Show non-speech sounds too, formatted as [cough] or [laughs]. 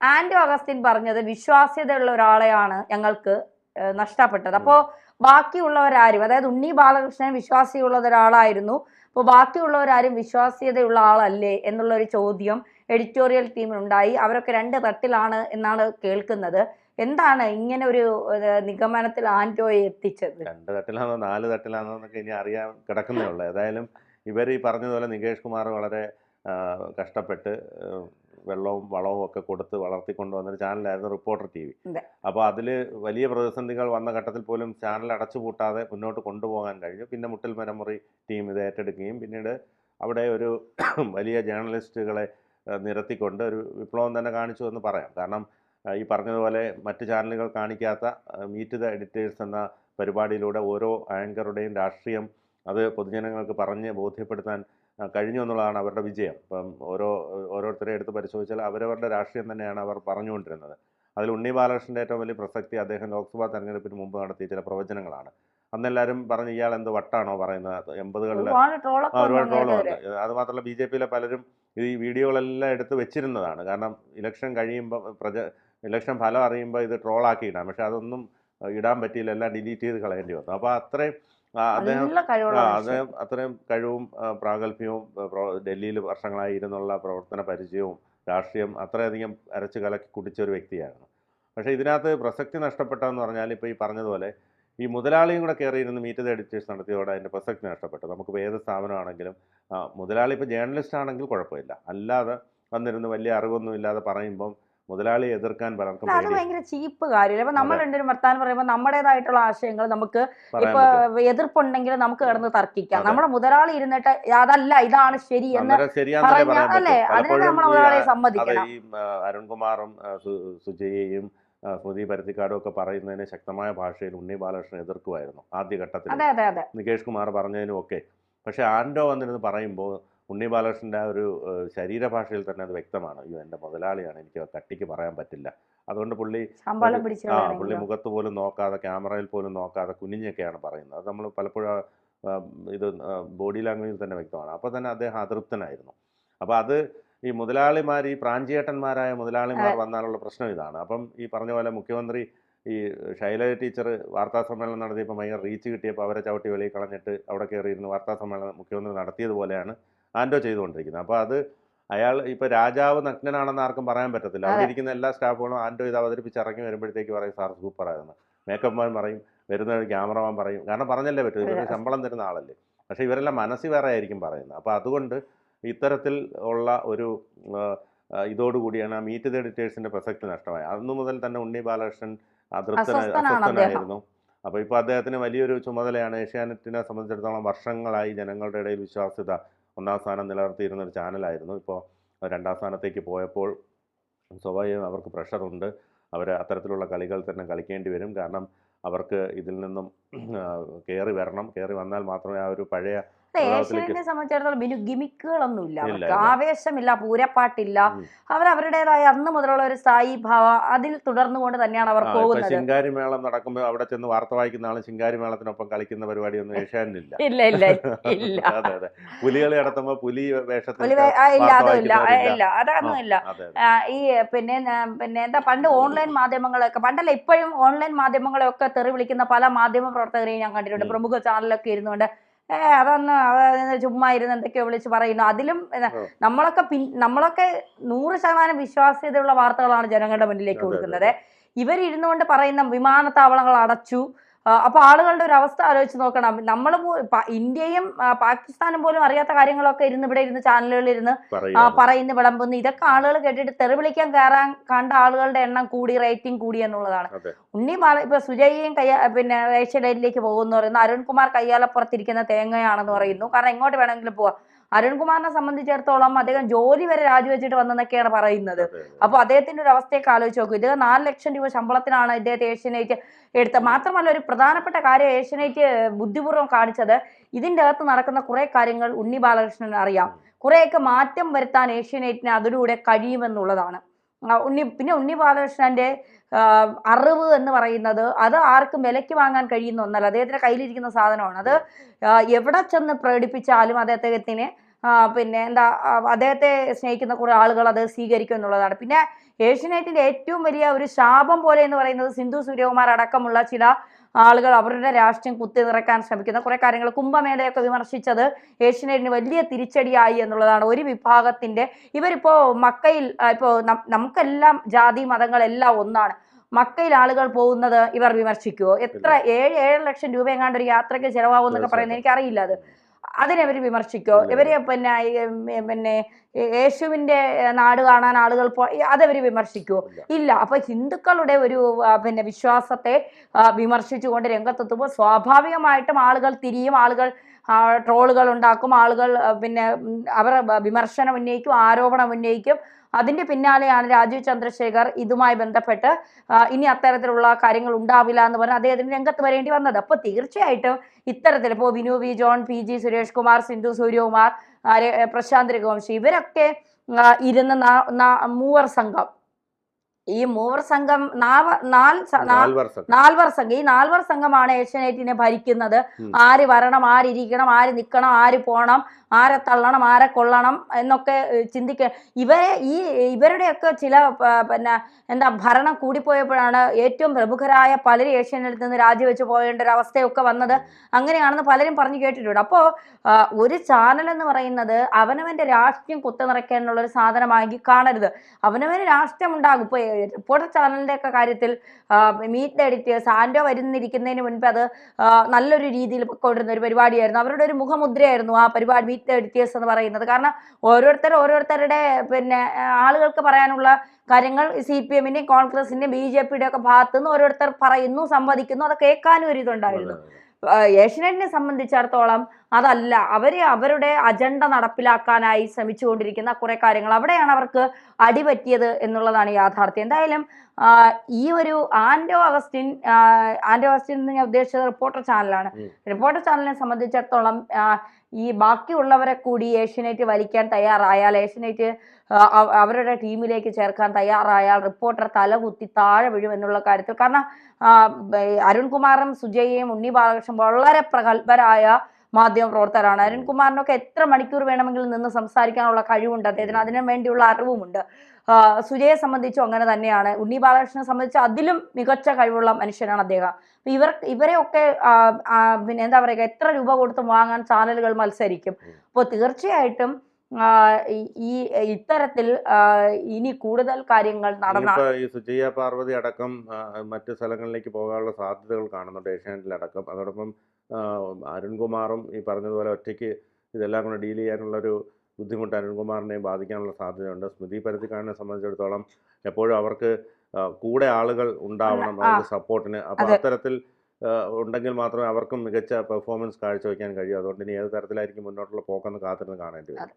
Anto Augustine പറഞ്ഞത് വിശ്വാസ്യതയുള്ള ഒരാളെയാണ് ഞങ്ങൾക്ക് നഷ്ടപ്പെട്ടത്. അപ്പോൾ ബാക്കിയുള്ളവരാരും അതായത് ഉണ്ണി ബാലകൃഷ്ണൻ വിശ്വാസ്യമുള്ള ഒരാളായിരുന്നു. അപ്പോൾ ബാക്കിയുള്ളവരാരും വിശ്വാസ്യതയുള്ള ആളല്ലേ എന്നുള്ള ഒരു ചോദ്യം എഡിറ്റോറിയൽ ടീമിനുണ്ടായി. അവരൊക്കെ രണ്ട് തട്ടിലാണ് എന്നാണ് കേൾക്കുന്നത്. എന്താണ് ഇങ്ങനെ ഒരു നിഗമനത്തിൽ ആന്റോയെ എത്തിച്ചത്? രണ്ട് തട്ടിലാണോ നാല് തട്ടിലാണോ എന്നൊക്കെ ഇനി അറിയാൻ കിടക്കുന്നേ ഉള്ളൂ. ഏതായാലും ഇവർ ഈ പറഞ്ഞതുപോലെ നികേഷ് കുമാർ വളരെ കഷ്ടപ്പെട്ട് വെള്ളവും വളവും ഒക്കെ കൊടുത്ത് വളർത്തിക്കൊണ്ടുവന്നൊരു ചാനലായിരുന്നു റിപ്പോർട്ടർ ടി വി. അപ്പോൾ അതിൽ വലിയ പ്രതിസന്ധികൾ വന്ന ഘട്ടത്തിൽ പോലും ചാനൽ അടച്ചുപൂട്ടാതെ മുന്നോട്ട് കൊണ്ടുപോകാൻ കഴിഞ്ഞു. പിന്നെ മുട്ടിൽ മരമുറി ടീം ഇത് ഏറ്റെടുക്കുകയും പിന്നീട് അവിടെ ഒരു [clears throat] വലിയ ജേർണലിസ്റ്റുകളെ നിരത്തിക്കൊണ്ട് ഒരു വിപ്ലവം തന്നെ കാണിച്ചു എന്ന് പറയാം. കാരണം ഈ പറഞ്ഞതുപോലെ മറ്റ് ചാനലുകൾ കാണിക്കാത്ത മീറ്റ് ദ എഡിറ്റേഴ്സ് എന്ന പരിപാടിയിലൂടെ ഓരോ ആങ്കറുടെയും രാഷ്ട്രീയം അത് പൊതുജനങ്ങൾക്ക് പറഞ്ഞ് ബോധ്യപ്പെടുത്താൻ കഴിഞ്ഞു എന്നുള്ളതാണ് അവരുടെ വിജയം. ഇപ്പം ഓരോ ഓരോരുത്തരെ എടുത്ത് പരിശോധിച്ചാൽ അവരവരുടെ രാഷ്ട്രീയം തന്നെയാണ് അവർ പറഞ്ഞുകൊണ്ടിരുന്നത്. അതിൽ ഉണ്ണി ബാലകൃഷ്ണന്റെ ഏറ്റവും വലിയ പ്രസക്തി അദ്ദേഹം ലോക്സഭാ തെരഞ്ഞെടുപ്പിന് മുമ്പ് നടത്തിയ ചില പ്രവചനങ്ങളാണ്. അന്നെല്ലാവരും പറഞ്ഞു ഇയാൾ എന്ത് വട്ടാണോ പറയുന്നത്? എൺപതുകളിൽ ഒരുപാട് ട്രോളുണ്ട്. അത് മാത്രമല്ല ബി ജെ പിയിലെ പലരും ഈ വീഡിയോകളെല്ലാം എടുത്ത് വെച്ചിരുന്നതാണ്. കാരണം ഇലക്ഷൻ കഴിയുമ്പോൾ പ്രജ ഇലക്ഷൻ ഫലം അറിയുമ്പോൾ ഇത് ട്രോളാക്കി ഇടാം പക്ഷെ അതൊന്നും ഇടാൻ പറ്റിയില്ല. എല്ലാം ഡിലീറ്റ് ചെയ്ത് കളയേണ്ടി വന്നു. അപ്പോൾ അത്രയും നല്ല കഴിവുള്ള അദ്ദേഹം അത്രയും കഴിവും പ്രാഗല്ഭ്യവും പ്രാഗൽഭ്യവും ഡൽഹിയിൽ വർഷങ്ങളായി ഇരുന്നുള്ള പ്രവർത്തന പരിചയവും രാഷ്ട്രീയം അത്രയധികം അരച്ച് കലക്കി കുടിച്ച ഒരു വ്യക്തിയായിരുന്നു. പക്ഷേ ഇതിനകത്ത് പ്രസക്തി നഷ്ടപ്പെട്ടതെന്ന് പറഞ്ഞാൽ ഇപ്പോൾ ഈ പറഞ്ഞതുപോലെ ഈ മുതലാളിയും കൂടെ കയറിയിരുന്ന് മീറ്റ് ദ എഡിറ്റേഴ്സ് നടത്തിയതോടെ അതിന്റെ പ്രസക്തി നഷ്ടപ്പെട്ടു. നമുക്ക് ഏത് സ്ഥാപനമാണെങ്കിലും മുതലാളി ഇപ്പോൾ ജേർണലിസ്റ്റ് ആണെങ്കിൽ കുഴപ്പമില്ല. അല്ലാതെ വന്നിരുന്ന് വലിയ അറിവൊന്നും ഇല്ലാതെ പറയുമ്പം മുതലാളിയെ എതിർക്കാൻ പലർക്കും അത് ഭയങ്കര ചീപ്പ് കാര്യമില്ല? അപ്പൊ നമ്മൾ രണ്ടുപേരും വർത്താനം പറയുമ്പോൾ നമ്മുടേതായിട്ടുള്ള ആശയങ്ങൾ നമുക്ക് ഇപ്പൊ എതിർപ്പുണ്ടെങ്കിൽ നമുക്ക് കിടന്ന് തർക്കിക്കാം. നമ്മുടെ മുതലാളി ഇരുന്നിട്ട് അതല്ല ഇതാണ് ശരി എന്ന് അല്ലേ? പലപ്പോഴും ഈ മുതലാളിയെ സമ്മതിക്കണം. അരുൺകുമാറും സുജയയും സ്മൃതി പരുത്തിക്കാടും ഒക്കെ പറയുന്നതിന് ശക്തമായ ഭാഷയിൽ ഉണ്ണി ബാലകൃഷ്ണൻ എതിർക്കുമായിരുന്നു ആദ്യഘട്ടത്തിൽ നികേഷ് കുമാർ പറഞ്ഞതിനും ഒക്കെ. പക്ഷെ ആൻഡോ വന്നിരുന്ന് പറയുമ്പോൾ ഉണ്ണി ബാലകൃഷ്ണന്റെ ആ ഒരു ശരീരഭാഷയിൽ തന്നെ അത് വ്യക്തമാണ്. അയ്യോ എന്റെ മുതലാളിയാണ് എനിക്ക് കട്ടിക്ക് പറയാൻ പറ്റില്ല. അതുകൊണ്ട് പുള്ളി ആ പുള്ളി മുഖത്ത് പോലും നോക്കാതെ ക്യാമറയിൽ പോലും നോക്കാതെ കുനിഞ്ഞൊക്കെയാണ് പറയുന്നത്. അത് നമ്മൾ പലപ്പോഴും ഇത് ബോഡി ലാംഗ്വേജിൽ തന്നെ വ്യക്തമാണ്. അപ്പോൾ തന്നെ അദ്ദേഹം അതൃപ്തനായിരുന്നു. അപ്പോൾ അത് ഈ മുതലാളിമാർ ഈ പ്രാഞ്ചിയേട്ടന്മാരായ മുതലാളിമാർ വന്നാലുള്ള പ്രശ്നം ഇതാണ്. അപ്പം ഈ പറഞ്ഞ പോലെ മുഖ്യമന്ത്രി ഈ ശൈല ടീച്ചർ വാർത്താ സമ്മേളനം നടത്തിയപ്പോൾ ഭയങ്കര റീച്ച് കിട്ടിയപ്പോൾ അവരെ ചവിട്ടി വെളിയിൽ കളഞ്ഞിട്ട് അവിടെ കയറിയിരുന്ന് വാർത്താ സമ്മേളനം മുഖ്യമന്ത്രി നടത്തിയതുപോലെയാണ് ആൻഡോ ചെയ്തുകൊണ്ടിരിക്കുന്നത്. അപ്പോൾ അത് അയാൾ ഇപ്പോൾ രാജാവ് നഗ്നനാണെന്ന് ആർക്കും പറയാൻ പറ്റത്തില്ല. അവിടെ ഇരിക്കുന്ന എല്ലാ സ്റ്റാഫുകളും ആൻഡോ ഇത് അവതരിപ്പിച്ച് ഇറങ്ങി വരുമ്പോഴത്തേക്ക് പറയും സാർ സൂപ്പറായിരുന്നു. മേക്കപ്പ് മാൻ പറയും വരുന്ന ക്യാമറമാൻ പറയും. കാരണം പറഞ്ഞല്ലേ പറ്റൂ ഇവർക്ക് ശമ്പളം തരുന്ന ആളല്ലേ. പക്ഷേ ഇവരെല്ലാം മനസ്സിൽ വേറെ ആയിരിക്കും പറയുന്നത്. അപ്പോൾ അതുകൊണ്ട് ഇത്തരത്തിൽ ഉള്ള ഒരു ഇതോടുകൂടിയാണ് ആ മീറ്റ് ദ എഡിറ്റേഴ്സിന്റെ പ്രസക്തി നഷ്ടമായത് അന്നു മുതൽ തന്നെ ഉണ്ണി ബാലകൃഷ്ണൻ അതൃപ്തനായിരുന്നു അപ്പോൾ ഇപ്പോൾ അദ്ദേഹത്തിന് വലിയൊരു ചുമതലയാണ് ഏഷ്യാനെറ്റിനെ സംബന്ധിച്ചിടത്തോളം വർഷങ്ങളായി ജനങ്ങളുടെ ഇടയിൽ വിശ്വാസ്യത ഒന്നാം സ്ഥാനം നിലനിർത്തിയിരുന്ന ഒരു ചാനലായിരുന്നു. ഇപ്പോൾ രണ്ടാം സ്ഥാനത്തേക്ക് പോയപ്പോൾ സ്വാഭാവികം അവർക്ക് പ്രഷറുണ്ട് അവർ അത്തരത്തിലുള്ള കളികൾ തന്നെ കളിക്കേണ്ടി വരും. കാരണം അവർക്ക് ഇതിൽ നിന്നും കയറി വരണം. കയറി വന്നാൽ മാത്രമേ ആ ഒരു പഴയ ഏഷ്യനെ സംബന്ധിച്ചിടത്തോളം ബിനു ഗിമിക്കുകളൊന്നുമില്ല. ഇല്ല, അവർക്ക് ആവേശമില്ല പൂരപ്പാട്ടില്ല. അവർ അവരുടേതായ അന്ന് മുതലുള്ള ഒരു സ്ഥായി ഭാവ അതിൽ തുടർന്നുകൊണ്ട് തന്നെയാണ് അവർ പോകുന്നത്. ശിങ്കാരി മേളം നടക്കുമ്പോൾ അവിടെ ചെന്ന് വാർത്ത വായിക്കുന്ന ആളും ശിങ്കാരി മേളത്തിനൊപ്പം കളിക്കുന്ന പരിപാടിയൊന്നും ഏഷ്യാനില്ല ഇല്ല ഇല്ല ഇല്ല. [laughs] അതെ അതെ. പുലികളി നടത്തുമ്പോ പുലി വേഷത്തിൽ ഇല്ല വാർത്ത ഇല്ല അതൊന്നുമില്ല ഈ പിന്നെ പിന്നെ എന്താ പണ്ട് ഓൺലൈൻ മാധ്യമങ്ങളൊക്കെ പണ്ടല്ല ഇപ്പോഴും ഓൺലൈൻ മാധ്യമങ്ങളെയൊക്കെ തെറി വിളിക്കുന്ന പല മാധ്യമ പ്രവർത്തകരെയും ഞാൻ കണ്ടിട്ടുണ്ട്. പ്രമുഖ ചാനലൊക്കെ ഇരുന്നുകൊണ്ട് ഏ അതൊന്ന് അത് ചുമ്മാ ഇരുന്ന് എന്തൊക്കെയോ വിളിച്ച് പറയുന്നു. അതിലും നമ്മളൊക്കെ പിൻ നമ്മളൊക്കെ നൂറ് ശതമാനം വിശ്വാസ്യതയുള്ള വാർത്തകളാണ് ജനങ്ങളുടെ മുന്നിലേക്ക് കൊടുക്കുന്നത് ഇവരിരുന്നുകൊണ്ട് പറയുന്ന വിമാനത്താവളങ്ങൾ അടച്ചു ആ, അപ്പൊ ആളുകളുടെ ഒരു അവസ്ഥ ആലോചിച്ച് നോക്കണം. നമ്മൾ ഇന്ത്യയും പാകിസ്ഥാനും പോലും അറിയാത്ത കാര്യങ്ങളൊക്കെ ഇരുന്ന് ഇവിടെ ഇരുന്ന് ചാനലുകളിൽ ഇരുന്ന് പറയുന്ന പറയാ. പറയുന്നു വിളമ്പുന്നു. ഇതൊക്കെ ആളുകൾ കേട്ടിട്ട് തെറി വിളിക്കാൻ കയറാൻ കണ്ട ആളുകളുടെ എണ്ണം കൂടി റേറ്റിംഗ് കൂടി എന്നുള്ളതാണ്. ഉണ്ണി ഇപ്പൊ സുജയ്യയും കയ്യ പിന്നെ ഏഷ്യഡേറ്റിലേക്ക് പോകുന്നു പറയുന്നു അരുൺകുമാർ കയ്യാലപ്പുറത്തിരിക്കുന്ന തേങ്ങയാണെന്ന് പറയുന്നു. കാരണം എങ്ങോട്ട് വേണമെങ്കിലും പോവാം. അരുൺകുമാറിനെ സംബന്ധിച്ചിടത്തോളം അദ്ദേഹം ജോലി വരെ രാജിവെച്ചിട്ട് വന്നെന്നൊക്കെയാണ് പറയുന്നത്. അപ്പോൾ അദ്ദേഹത്തിന്റെ ഒരു അവസ്ഥയൊക്കെ ആലോചിച്ച് നോക്കും. ഇദ്ദേഹം നാല് ലക്ഷം രൂപ ശമ്പളത്തിനാണ് ഇദ്ദേഹത്തെ ഏഷ്യനേറ്റ് എടുത്തത്. മാത്രമല്ല ഒരു പ്രധാനപ്പെട്ട കാര്യം ഏഷ്യനേറ്റ് ബുദ്ധിപൂർവം കാണിച്ചത് ഇതിന്റെ അകത്ത് നടക്കുന്ന കുറെ കാര്യങ്ങൾ ഉണ്ണി ബാലകൃഷ്ണൻ അറിയാം. കുറേയൊക്കെ മാറ്റം വരുത്താൻ ഏഷ്യനേറ്റിന് അതിലൂടെ കഴിയുമെന്നുള്ളതാണ്. ഉണ്ണി പിന്നെ ഉണ്ണി ബാലകൃഷ്ണന്റെ അറിവ് എന്ന് പറയുന്നത് അത് ആർക്കും വിലയ്ക്ക് വാങ്ങാൻ കഴിയുന്ന ഒന്നല്ല. അദ്ദേഹത്തിന്റെ കയ്യിലിരിക്കുന്ന സാധനമാണ്. അത് എവിടെ ചെന്ന് പ്രകടിപ്പിച്ചാലും അദ്ദേഹത്തിന് പിന്നെ എന്താ അദ്ദേഹത്തെ സ്നേഹിക്കുന്ന കുറേ ആളുകൾ അത് സ്വീകരിക്കും എന്നുള്ളതാണ്. പിന്നെ ഏഷ്യനെറ്റിന്റെ ഏറ്റവും വലിയ ഒരു ശാപം പോലെ എന്ന് പറയുന്നത് സിന്ധു സൂര്യകുമാർ അടക്കമുള്ള ചില ആളുകൾ അവരുടെ രാഷ്ട്രീയം കുത്തി നിറക്കാൻ ശ്രമിക്കുന്ന. കുറെ കാര്യങ്ങൾ കുംഭമേളയൊക്കെ വിമർശിച്ചത് ഏഷ്യനെറ്റിന് വലിയ തിരിച്ചടിയായി എന്നുള്ളതാണ് ഒരു വിഭാഗത്തിന്റെ. ഇവരിപ്പോ മക്കയിൽ ഇപ്പോ നമുക്കെല്ലാം ജാതി മതങ്ങളെല്ലാം ഒന്നാണ്. മക്കയിൽ ആളുകൾ പോകുന്നത് ഇവർ വിമർശിക്കുവോ? എത്ര ഏഴ് ഏഴ് ലക്ഷം രൂപ എങ്ങാണ്ട് ഒരു യാത്രയ്ക്ക് ചിലവാകും എന്നൊക്കെ പറയുന്നത് എനിക്കറിയില്ല അത്. അതിനെ അവർ വിമർശിക്കോ? ഇവരെ പിന്നെ പിന്നെ യേശുവിന്റെ യേശുവിന്റെ നാട് കാണാൻ ആളുകൾ പോ അതവർ വിമർശിക്കുമോ ഇല്ല. ഇല്ല. അപ്പൊ ഹിന്ദുക്കളുടെ ഒരു പിന്നെ വിശ്വാസത്തെ വിമർശിച്ചുകൊണ്ട് രംഗത്തെത്തുമ്പോൾ സ്വാഭാവികമായിട്ടും ആളുകൾ തിരിയും ആളുകൾ ട്രോളുകൾ ഉണ്ടാക്കും ആളുകൾ പിന്നെ അവർ വിമർശനം ഉന്നയിക്കും ആരോപണം ഉന്നയിക്കും. അതിന്റെ പിന്നാലെയാണ് രാജീവ് ചന്ദ്രശേഖർ ഇതുമായി ബന്ധപ്പെട്ട് ഇനി അത്തരത്തിലുള്ള കാര്യങ്ങൾ ഉണ്ടാവില്ല എന്ന് പറഞ്ഞ് അദ്ദേഹത്തിന് രംഗത്ത് വരേണ്ടി വന്നത്. അപ്പോൾ തീർച്ചയായിട്ടും ഇത്തരത്തിൽ ഇപ്പോൾ Vinu V John P G Suresh Kumar Sindhu Suryakumar Prashanth Raghuvamshi ഇവരൊക്കെ ഇരുന്ന മൂവർ സംഘം ഈ മൂവർ സംഘം നാൽവർ സംഘം. ഈ നാൽവർ സംഘമാണ് ഏഷ്യാനെറ്റിനെ ഭരിക്കുന്നത്. ആര് വരണം ആരിരിക്കണം ആര് നിൽക്കണം ആര് പോണം ആരെ തള്ളണം ആരെ കൊള്ളണം എന്നൊക്കെ ചിന്തിക്ക ഇവരെ ഈ ഇവരുടെയൊക്കെ ചില പിന്നെ എന്താ ഭരണം കൂടിപ്പോയപ്പോഴാണ് ഏറ്റവും പ്രമുഖരായ പലരും ഏഷ്യനിൽ നിന്ന് രാജിവെച്ച് പോകേണ്ട ഒരു അവസ്ഥയൊക്കെ വന്നത്. അങ്ങനെയാണെന്ന് പലരും പറഞ്ഞു കേട്ടിട്ടുണ്ട്. അപ്പോൾ ഒരു ചാനൽ എന്ന് പറയുന്നത് അവനവന്റെ രാഷ്ട്രീയം കുത്തിനിറയ്ക്കാനുള്ള ഒരു സാധനമായി കാണരുത്. അവനവന് രാഷ്ട്രീയം ഉണ്ടാകും. ഇപ്പോൾ റിപ്പോർട്ടർ ചാനലിന്റെയൊക്കെ കാര്യത്തിൽ മീറ്റ് എഡിറ്റേഴ്സ് ആൻഡോ വരുന്നിരിക്കുന്നതിന് മുൻപ് അത് നല്ലൊരു രീതിയിൽ കൊണ്ടിരുന്ന ഒരു പരിപാടിയായിരുന്നു. അവരുടെ ഒരു മുഖമുദ്രയായിരുന്നു ആ പരിപാടി മീറ്റ് എഡിറ്റേഴ്സ് എന്ന് പറയുന്നത്. കാരണം ഓരോരുത്തർ ഓരോരുത്തരുടെ പിന്നെ ആളുകൾക്ക് പറയാനുള്ള കാര്യങ്ങൾ സി പി എമ്മിന്റെയും കോൺഗ്രസിന്റെയും ബി ജെ പിയുടെ ഒക്കെ ഭാഗത്തു നിന്ന് ഓരോരുത്തർ പറയുന്നു സംവദിക്കുന്നു അത് കേൾക്കാനും ഒരു ഇതുണ്ടായിരുന്നു. ഏഷ്യനെറ്റിനെ സംബന്ധിച്ചിടത്തോളം അതല്ല അവർ അവരുടെ അജണ്ട നടപ്പിലാക്കാനായി ശ്രമിച്ചുകൊണ്ടിരിക്കുന്ന കുറെ കാര്യങ്ങൾ അവിടെയാണ് അവർക്ക് അടിപറ്റിയത് എന്നുള്ളതാണ് യാഥാർത്ഥ്യം. എന്തായാലും ഈ ഒരു ആൻഡോ അഗസ്റ്റിൻ ആന്റോ ആൻഡോ അഗസ്റ്റിൻ എന്ന് ഞാൻ ഉദ്ദേശിച്ചത് റിപ്പോർട്ടർ ചാനലാണ്. റിപ്പോർട്ടർ ചാനലിനെ സംബന്ധിച്ചിടത്തോളം ഈ ബാക്കിയുള്ളവരെ കൂടി ഏഷ്യനെറ്റ് വലിക്കാൻ തയ്യാറായാൽ ഏഷ്യനെറ്റ് അവരുടെ ടീമിലേക്ക് ചേർക്കാൻ തയ്യാറായാൽ റിപ്പോർട്ടർ തലകുത്തി താഴെ വീഴും എന്നുള്ള കാര്യത്തിൽ. കാരണം അരുൺകുമാറും സുജയും ഉണ്ണി ബാലകൃഷ്ണൻ വളരെ പ്രഗത്ഭരായ മാധ്യമ പ്രവർത്തകരാണ് അരുൺകുമാറിനൊക്കെ എത്ര മണിക്കൂർ വേണമെങ്കിലും നിന്ന് സംസാരിക്കാനുള്ള കഴിവുണ്ട്. അദ്ദേഹത്തിന് അതിനു വേണ്ടിയുള്ള അറിവുമുണ്ട്. സുജയെ സംബന്ധിച്ചും അങ്ങനെ തന്നെയാണ്. ഉണ്ണി ബാലകൃഷ്ണനെ സംബന്ധിച്ച് അതിലും മികച്ച കഴിവുള്ള മനുഷ്യനാണ് അദ്ദേഹം. ഇവർ ഇവരെയൊക്കെ പിന്നെ എന്താ പറയുക എത്ര രൂപ കൊടുത്തും വാങ്ങാൻ ചാനലുകൾ മത്സരിക്കും. അപ്പോൾ തീർച്ചയായിട്ടും ഈ- ഇത്തരത്തിൽ ഇനി കൂടുതൽ കാര്യങ്ങൾ നടന്ന ഈ സുജയ പാർവതി അടക്കം മറ്റു സ്ഥലങ്ങളിലേക്ക് പോകാനുള്ള സാധ്യതകൾ കാണുന്നുണ്ട്. ഏഷ്യാനെറ്റിലടക്കം അതോടൊപ്പം അരുൺകുമാറും ഈ പറഞ്ഞതുപോലെ ഒറ്റയ്ക്ക് ഇതെല്ലാം കൂടെ ഡീൽ ചെയ്യാനുള്ളൊരു ബുദ്ധിമുട്ട് അരുൺകുമാറിനെയും ബാധിക്കാനുള്ള സാധ്യതയുണ്ട്. സ്മൃതി പരുത്തിക്കാരനെ സംബന്ധിച്ചിടത്തോളം എപ്പോഴും അവർക്ക് കൂടെ ആളുകൾ ഉണ്ടാവണം അവരുടെ അവർക്ക് സപ്പോർട്ടിന് അപ്പോൾ അത്തരത്തിൽ ഉണ്ടെങ്കിൽ മാത്രമേ അവർക്കും മികച്ച പെർഫോമൻസ് കാഴ്ചവെക്കാൻ കഴിയൂ. അതുകൊണ്ട് ഇനി ഏത് തരത്തിലായിരിക്കും മുന്നോട്ടുള്ള പോക്കെന്ന് കാത്തിരുന്ന് കാണേണ്ടി വരും.